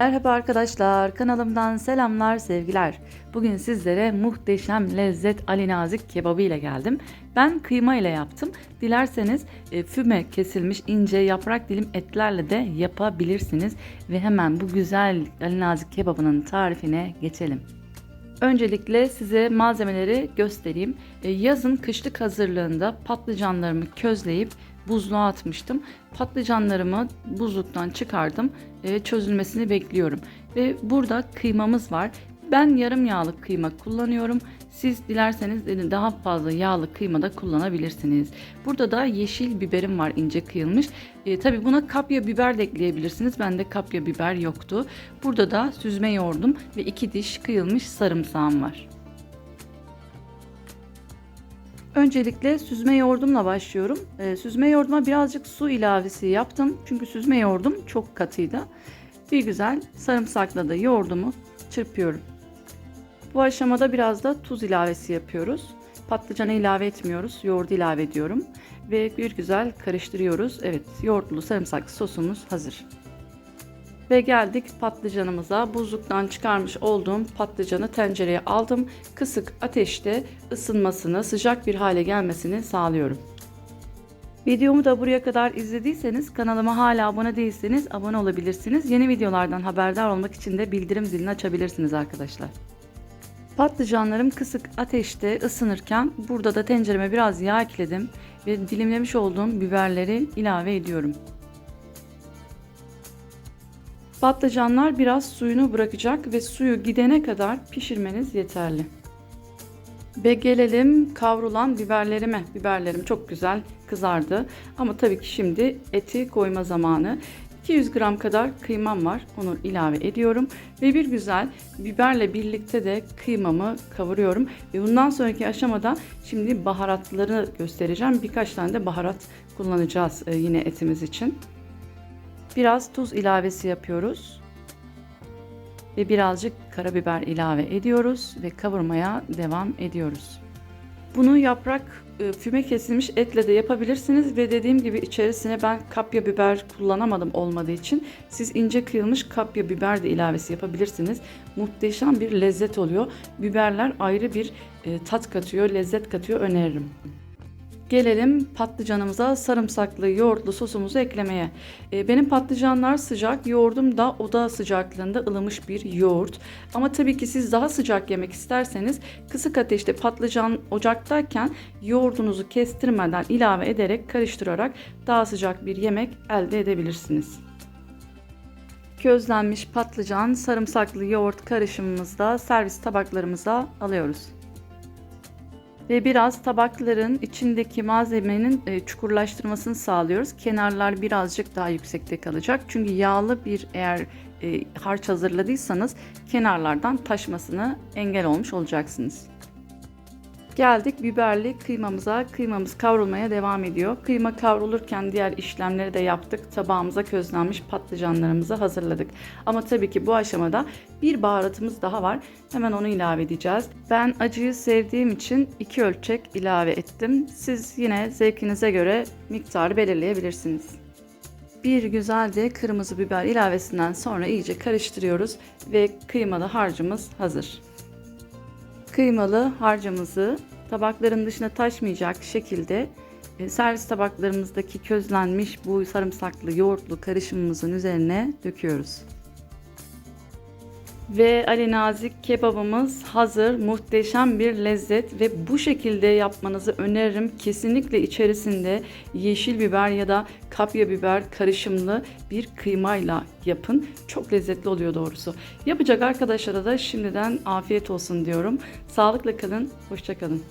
Merhaba arkadaşlar, kanalımdan selamlar, sevgiler. Bugün sizlere muhteşem lezzet Ali Nazik kebabı ile geldim. Ben kıyma ile yaptım. Dilerseniz e, füme kesilmiş ince yaprak dilim etlerle de yapabilirsiniz. Ve hemen bu güzel Ali Nazik kebabının tarifine geçelim. Öncelikle size malzemeleri göstereyim. E, Yazın kışlık hazırlığında patlıcanlarımı közleyip buzluğa atmıştım. Patlıcanlarımı buzluktan çıkardım ve çözülmesini bekliyorum. Ve burada kıymamız var. Ben yarım yağlı kıyma kullanıyorum. Siz dilerseniz daha fazla yağlı kıyma da kullanabilirsiniz. Burada da yeşil biberim var ince kıyılmış. E, Tabi buna kapya biber de ekleyebilirsiniz. Bende kapya biber yoktu. Burada da süzme yoğurdum ve iki diş kıyılmış sarımsağım var. Öncelikle süzme yoğurdumla başlıyorum. Ee, süzme yoğurduma birazcık su ilavesi yaptım. Çünkü süzme yoğurdum çok katıydı. Bir güzel sarımsakla da yoğurdumu çırpıyorum. Bu aşamada biraz da tuz ilavesi yapıyoruz. Patlıcanı ilave etmiyoruz. Yoğurdu ilave ediyorum. Ve bir güzel karıştırıyoruz. Evet yoğurtlu sarımsaklı sosumuz hazır. Ve geldik patlıcanımıza. Buzluktan çıkarmış olduğum patlıcanı tencereye aldım. Kısık ateşte ısınmasını, sıcak bir hale gelmesini sağlıyorum. Videomu da buraya kadar izlediyseniz kanalıma hala abone değilseniz abone olabilirsiniz. Yeni videolardan haberdar olmak için de bildirim zilini açabilirsiniz arkadaşlar. Patlıcanlarım kısık ateşte ısınırken burada da tencereme biraz yağ ekledim ve dilimlemiş olduğum biberleri ilave ediyorum. Patlıcanlar biraz suyunu bırakacak ve suyu gidene kadar pişirmeniz yeterli. Ve gelelim kavrulan biberlerime. Biberlerim çok güzel kızardı. Ama tabii ki şimdi eti koyma zamanı. 200 gram kadar kıymam var. Onu ilave ediyorum. Ve bir güzel biberle birlikte de kıymamı kavuruyorum. Ve bundan sonraki aşamada şimdi baharatları göstereceğim. Birkaç tane de baharat kullanacağız e, yine etimiz için. Biraz tuz ilavesi yapıyoruz. Ve birazcık karabiber ilave ediyoruz ve kavurmaya devam ediyoruz. Bunu yaprak e, füme kesilmiş etle de yapabilirsiniz ve dediğim gibi içerisine ben kapya biber kullanamadım olmadığı için siz ince kıyılmış kapya biber de ilavesi yapabilirsiniz. Muhteşem bir lezzet oluyor. Biberler ayrı bir e, tat katıyor, lezzet katıyor öneririm. Gelelim patlıcanımıza sarımsaklı yoğurtlu sosumuzu eklemeye. E, benim patlıcanlar sıcak, yoğurdum da oda sıcaklığında ılımış bir yoğurt. Ama tabii ki siz daha sıcak yemek isterseniz kısık ateşte patlıcan ocaktayken yoğurdunuzu kestirmeden ilave ederek karıştırarak daha sıcak bir yemek elde edebilirsiniz. Közlenmiş patlıcan, sarımsaklı yoğurt karışımımızda servis tabaklarımıza alıyoruz ve biraz tabakların içindeki malzemenin e, çukurlaştırmasını sağlıyoruz. Kenarlar birazcık daha yüksekte kalacak. Çünkü yağlı bir eğer e, harç hazırladıysanız kenarlardan taşmasını engel olmuş olacaksınız. Geldik biberli kıymamıza. Kıymamız kavrulmaya devam ediyor. Kıyma kavrulurken diğer işlemleri de yaptık. Tabağımıza közlenmiş patlıcanlarımızı hazırladık. Ama tabii ki bu aşamada bir baharatımız daha var. Hemen onu ilave edeceğiz. Ben acıyı sevdiğim için iki ölçek ilave ettim. Siz yine zevkinize göre miktarı belirleyebilirsiniz. Bir güzel de kırmızı biber ilavesinden sonra iyice karıştırıyoruz ve kıymalı harcımız hazır. Kıymalı harcımızı tabakların dışına taşmayacak şekilde e, servis tabaklarımızdaki közlenmiş bu sarımsaklı yoğurtlu karışımımızın üzerine döküyoruz. Ve Ali Nazik kebabımız hazır. Muhteşem bir lezzet ve bu şekilde yapmanızı öneririm. Kesinlikle içerisinde yeşil biber ya da kapya biber karışımlı bir kıymayla yapın. Çok lezzetli oluyor doğrusu. Yapacak arkadaşlara da şimdiden afiyet olsun diyorum. Sağlıkla kalın, hoşça kalın.